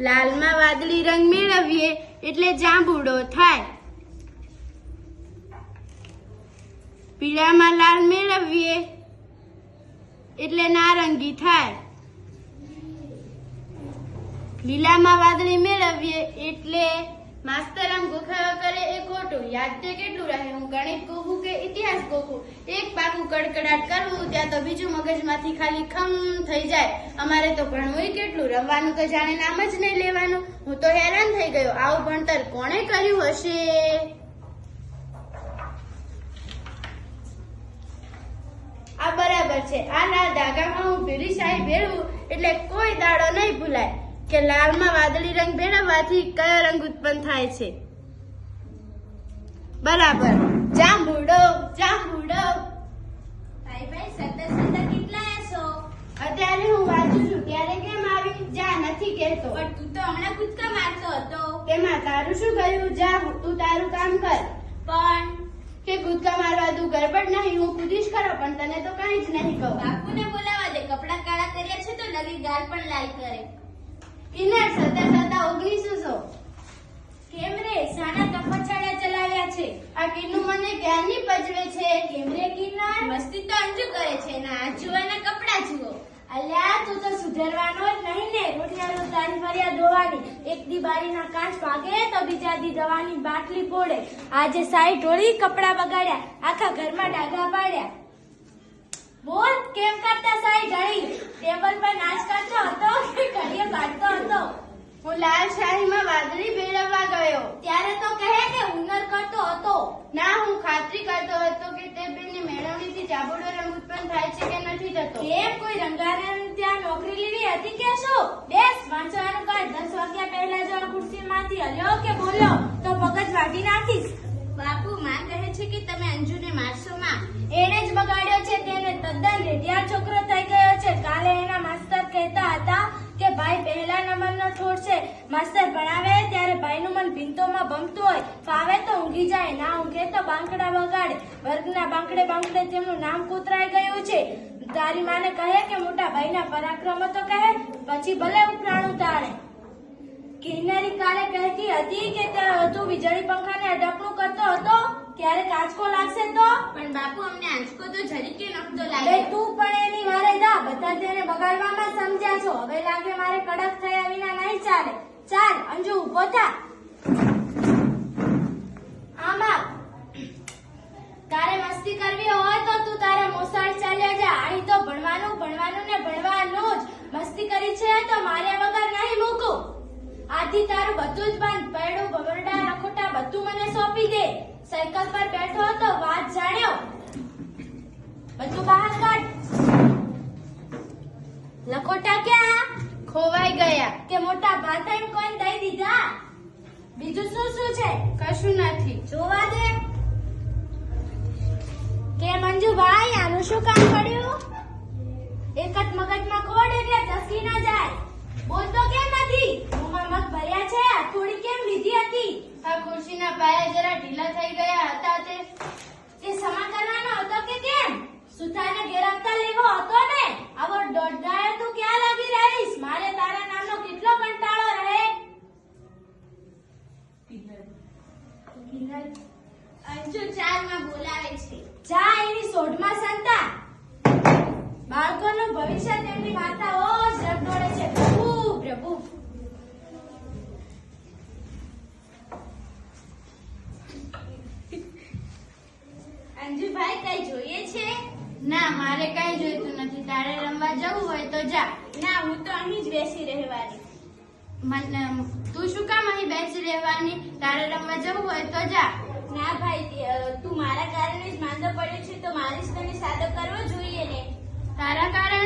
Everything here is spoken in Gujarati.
લાલમાં વાદળી રંગ મેળવીએ એટલે જાંબુડો થાય. પીળામાં લાલ મેળવીએ એટલે નારંગી થાય. લીલામાં વાદળી મેળવીએ એટલે માસ્તર આમ ગોખાવા કરે એ ખોટું. યાદ તે કેટલું રહે? હું ગણિત ગોખું કે ઇતિહાસ ગોખું? એક પાકું કડકડાટ કરવું બીજું મગજમાંથી ખાલી ખમ થઈ જાય. અમારે તો ભણવું કેટલું? રમવાનું તો જાણે નામ જ નહીં લેવાનું. હું તો હેરાન થઈ ગયો. આવું ભણતર કોણે કર્યું હશે? આ બરાબર છે. આ લાલ ધાગામાં હું પીળી શાહી ભેળવું એટલે કોઈ દાડો નહીં ભૂલાય કે લાલમાં વાદળી રંગ ભેળવવાથી કયો રંગ ઉત્પન્ન થાય છે? બરાબર. જાંબુડો જાંબુડો ભાઈ ભાઈ સત્તર સત્તર કેટલા હશો અત્યારે હું વાંચું છું ત્યારે કેમ આવી જા નથી પણ તું તો હમણાં કૂદકા મારતો હતો. તેમાં તારું શું કહ્યું જા તું તારું કામ કર. પણ કે કૂદકા મારવા તું ગરબડ નહીં હું કૂદીશ ખરો પણ તને તો કઈ જ નહીં કહું બાપુને બોલાવા દે કપડાં કાળા કર્યા છે તો લગી ગાલ પણ લાલ કરે. કિન્નર સતા સતા ઓગણીસો સો. કેમ રે? સાના તપછાડા ચલાવ્યા છે. આ કિન્નુ મને ક્યારની પજવે છે. કેમ રે કિન્નર? મસ્તી તો અંજુ કરે છે. ના આ જુઓ એના કપડાં જુઓ અલ્યા તું તો સુધરવાનો જ નહીં ને. રોટિયાનો તારી ફરિયાદ ધોવાની એક દી બારીના કાચ ભાગે તો બીજા દી દવાની બાટલી પોડે આજે સાઈ ટોળી કપડાં બગાડ્યા આખા ઘરમાં ડાઘા પાડ્યા. બોલ કેમ કરતા સાઈ ઢળી? ટેબલ પર નાચ કરતો હતો કે ઘડીએ કાઢતો હતો? હું લાલ શાહીમાં વાદળી ભેળવવા ગયો. ત્યારે તો કહે કે હુનર કરતો હતો. ના હું ખાતરી કરતો હતો કે તે બેનની મેળવણીથી જાબુડો રંગ ઉત્પન્ન થાય છે કે નથી થતો. કેમ કોઈ હતી બેસ વાંચવાનું કર દસ વાગ્યા પહેલા જો આ ખુરશીમાંથી હલ્યો કે બોલ્યો તો મગજ વાગી નાખીશ. બાપુ માં કહે છે કે તમે અંજુને મારશો માં. એણે જ બગાડ્યો છે તેને. તદ્દન રેડિયા છોકરો થઈ ગયો છે. કાલે એના માસ્તર કહેતા હતા કે ભાઈ પહેલા નંબરનો છોડ છે. માસ્તર ભણાવે ત્યારે ભાઈનું મન ભીંતોમાં ભમતું હોય. ફાવે તો ઊંઘી જાય ના ઊંઘે તો બાંકડા બગાડે વર્ગના બાંકડે બાંકડે તેમનું નામ કૂતરાઈ ગયું છે. તારી માને કહે કે મોટા ભાઈના પરાક્રમ તો કહે પછી ભલે ઉપરાણું તારે કિન્નરી કાલે કહેતી હતી કે તે તું વીજળી પંખાને અડકણું કરતો હતો ક્યારેક આંચકો લાગશે તો? પણ બાપુ અમને આંચકો તો જરીકે નહોતો લાગે તું પણ એની વારે દા બધા તેને બગાડવામાં સમજ્યા છો. હવે લાગે મારે કડક થયા વિના નહીં ચાલે. ચાલ અંજુ ઊભો થા આમ આવ તારે મસ્તી કરવી હોય તો તું તારા મોસાળ ચાલ્યા જા અહીં તો ભણવાનું ભણવાનું ને ભણવાનું જ મસ્તી કરી છે તો માર્યા વગર નહીં મૂકું આથી તારું બધું જ બંધ પૈડું બબરડા લખોટા બધું મને સોંપી દે. સાયકલ પર બેઠો હતો વાત જાણ્યો. બધું બહાર કાઢ. લખોટા ક્યાં? ખોવાઈ ગયા. કે મોટા ભાથાઈ કોઈને દઈ દીધા? બીજું શું શું છે? કશું નથી. જોવા દે. કે મંજુભાઈ આનું શું કામ પડ્યું? એક જ મગજમાં ખોડ એટલે ચસકી ના જાય બોલતો કેમ નથી મોંમાં મગ ભર્યા છે થોડી કેમ લીધી આ ખુરશીના પાયા જરા ઢીલા થઈ ગયા હતા તે. એ સમા કરવાનો હતો કે કેમ? સુથારને ઘેર આપતા લેવો હતો ને? આવો દોડદાયો તું ક્યાં લાગી રહીશ? મારે તારા નામનો કેટલો કંટાળો રહે? અંજુ ચારમાં બોલાવે છે. જા એની સોઢમાં સંતા. બાળકોનું ભવિષ્ય તેમની માતા જ અંજુભાઈ કઈ જોઈએ છે? ના મારે કઈ જોઈતું નથી. તારે રમવા જવું હોય તો જા. ના હું તો અહીં જ બેસી રહેવાની. તું શું કામ અહીં બેસી રહેવાની? તારે રમવા જવું હોય તો જા. ના ભાઈ તું મારા કારણે જ માંદો પડ્યો છે તો મારે જ તને સાદો કરવો જોઈએ ને. તારા કારણે